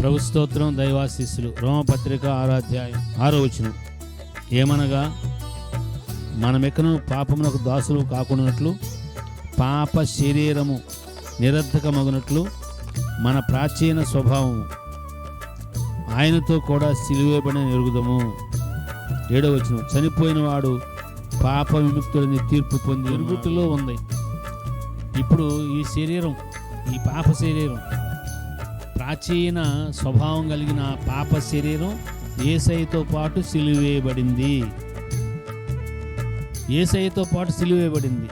ప్రభు స్తోత్రం దైవాశీస్సులు. రోమపత్రిక ఆరాధ్యాయం ఆరో వచనం. ఏమనగా మనమెక్కను పాపమునకు దాసులు కాకుండానట్లు పాప శరీరము నిరర్ధకమగునట్లు మన ప్రాచీన స్వభావము ఆయనతో కూడా సిలువేబడిన ఎరుగుదము. ఏడో వచనం. చనిపోయిన వాడు పాప విముక్తుడిని తీర్పు పొంది ఎరుగుతులో ఉంది. ఇప్పుడు ఈ శరీరం ఈ పాప శరీరం ప్రాచీన స్వభావం కలిగిన పాప శరీరం ఏసైతో పాటు సిలువేయబడింది. ఏసైతో పాటు సిలువేయబడింది.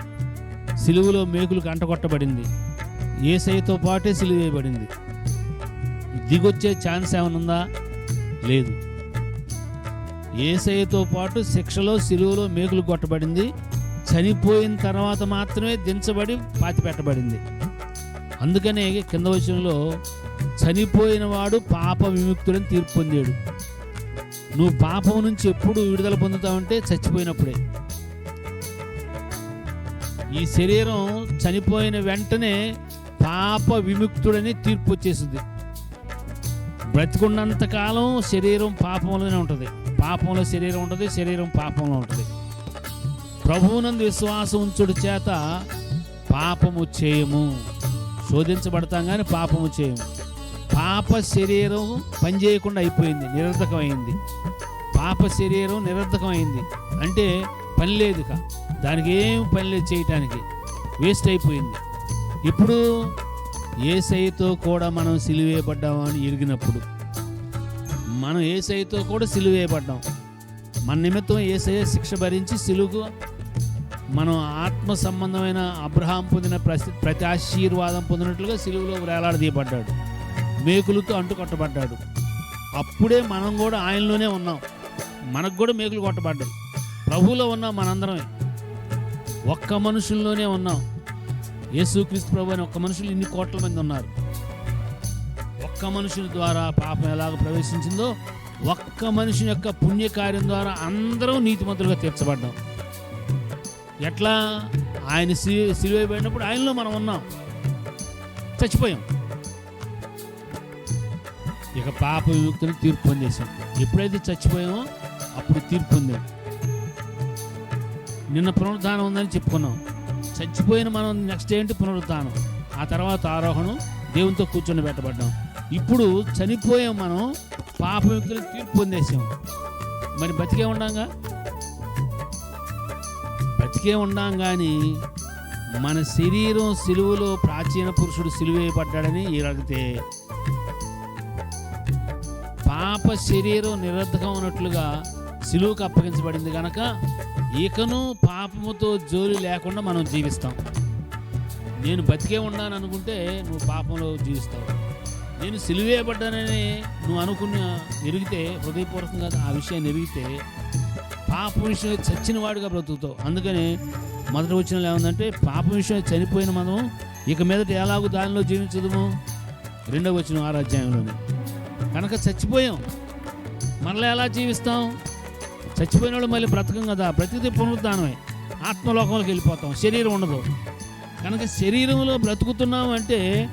సిలువలో మేకులు కంటకొట్టబడింది ఏసైతో పాటే సిలువేయబడింది. దిగొచ్చే ఛాన్స్ ఏమైనా ఉందా లేదు. ఏసైతో పాటు శిక్షలో సిలువలో మేకులు కొట్టబడింది. చనిపోయిన తర్వాత మాత్రమే దించబడి పాతి పెట్టబడింది అందుకనే కింద వచనంలో చనిపోయిన వాడు పాప విముక్తుడని తీర్పు పొందాడు. నువ్వు పాపం నుంచి ఎప్పుడు విడుదల పొందుతావంటే చచ్చిపోయినప్పుడే. ఈ శరీరం చనిపోయిన వెంటనే పాప విముక్తుడని తీర్పు వచ్చేసింది. బ్రతికున్నంత కాలం శరీరం పాపంలోనే ఉంటుంది. పాపంలో శరీరం ఉంటుంది శరీరం పాపంలో ఉంటుంది. ప్రభువునందు విశ్వాసం ఉంచుడు చేత పాపము చేయము. శోధించబడతాం కానీ పాపము చేయము. పాప శరీరం పనిచేయకుండా అయిపోయింది నిరర్థకమైంది. పాప శరీరం నిరర్థకమైంది. అంటే పని లేదు దానికి ఏం పని లేదు చేయటానికి. వేస్ట్ అయిపోయింది. ఇప్పుడు ఏసైతో కూడా మనం సిలివేయబడ్డామని ఎరిగినప్పుడు మనం ఏసైతో కూడా సిలువేయబడ్డాం. మన నిమిత్తం ఏసయ్య శిక్ష భరించి సిలువుకు మనం ఆత్మ సంబంధమైన అబ్రహాం పొందిన ప్రతి ఆశీర్వాదం పొందినట్లుగా సిలువులో వేలాడదీయబడ్డాడు. మేకులతో అంటుకొట్టబడ్డాడు. అప్పుడే మనం కూడా ఆయనలోనే ఉన్నాం. మనకు కూడా మేకులు కొట్టబడ్డాయి. ప్రభువులో ఉన్నాం మనందరమే. ఒక్క మనుషుల్లోనే ఉన్నాం. యేసుక్రీస్తు ప్రభు అని ఒక్క మనుషులు ఇన్ని కోట్ల మంది ఉన్నారు. ఒక్క మనుషుల ద్వారా పాపం ఎలాగ ప్రవేశించిందో ఒక్క మనిషిని యొక్క పుణ్యకార్యం ద్వారా అందరం నీతిమంతులుగా తీర్చబడ్డాం. ఎట్లా? ఆయన సి- సిలువైపోయినప్పుడు ఆయనలో మనం ఉన్నాం. చచ్చిపోయాం. ఇక పాప విముక్తిని తీర్పు పొందేశాం. ఎప్పుడైతే చచ్చిపోయామో అప్పుడు తీర్పు పొందాం నిన్న పునరుద్ధానం ఉందని చెప్పుకున్నాం. చచ్చిపోయిన మనం నెక్స్ట్ ఏంటి పునరుద్ధానం? ఆ తర్వాత ఆరోహణం దేవునితో కూర్చొని పెట్టబడ్డాం ఇప్పుడు చనిపోయాం మనం పాప వ్యక్తులు తీర్పు పొందేసాం మరి బతికే ఉండంగా? బతికే ఉండాం కానీ మన శరీరం సిలువలో ప్రాచీన పురుషుడు సిలువేయబడ్డాడని అడిగితే పాప శరీరం నిరర్ధకం ఉన్నట్లుగా సిలువుకు అప్పగించబడింది కనుక ఇకను పాపముతో జోలి లేకుండా మనం జీవిస్తాం. నేను బతికే ఉన్నాను అనుకుంటే నువ్వు పాపంలో జీవిస్తావు. నేను సిలువేయబడ్డానని నువ్వు అనుకున్న ఎరిగితే హృదయపూర్వకంగా ఆ విషయాన్ని ఎరిగితే పాప విషయం చచ్చిన వాడిగా బ్రతుకుతావు. అందుకని మొదటి వచ్చిన ఏముందంటే పాప విషయం చనిపోయిన మనం ఇక మీదట ఎలాగో దానిలో జీవించదుము? రెండవ వచ్చిన ఆరాధ్యాయంలోనే. కనుక చచ్చిపోయాం. మరలా ఎలా జీవిస్తాం? చచ్చిపోయిన వాళ్ళు మళ్ళీ బ్రతకం కదా. ప్రతిదీ పునరుద్ధానమే. ఆత్మలోకంలోకి వెళ్ళిపోతాం. శరీరం ఉండదు. కనుక శరీరంలో బ్రతుకుతున్నాం అంటే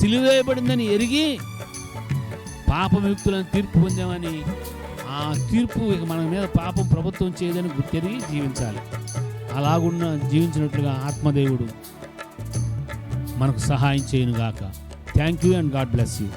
సిలువేయబడిందని ఎరిగి పాప తీర్పు పొందామని ఆ తీర్పు ఇక మన మీద పాపం ప్రభుత్వం చేయదని గుర్తెరిగి జీవించాలి. అలాగున్న జీవించినట్లుగా ఆత్మదేవుడు మనకు సహాయం చేయనుగాక. Thank you and God bless you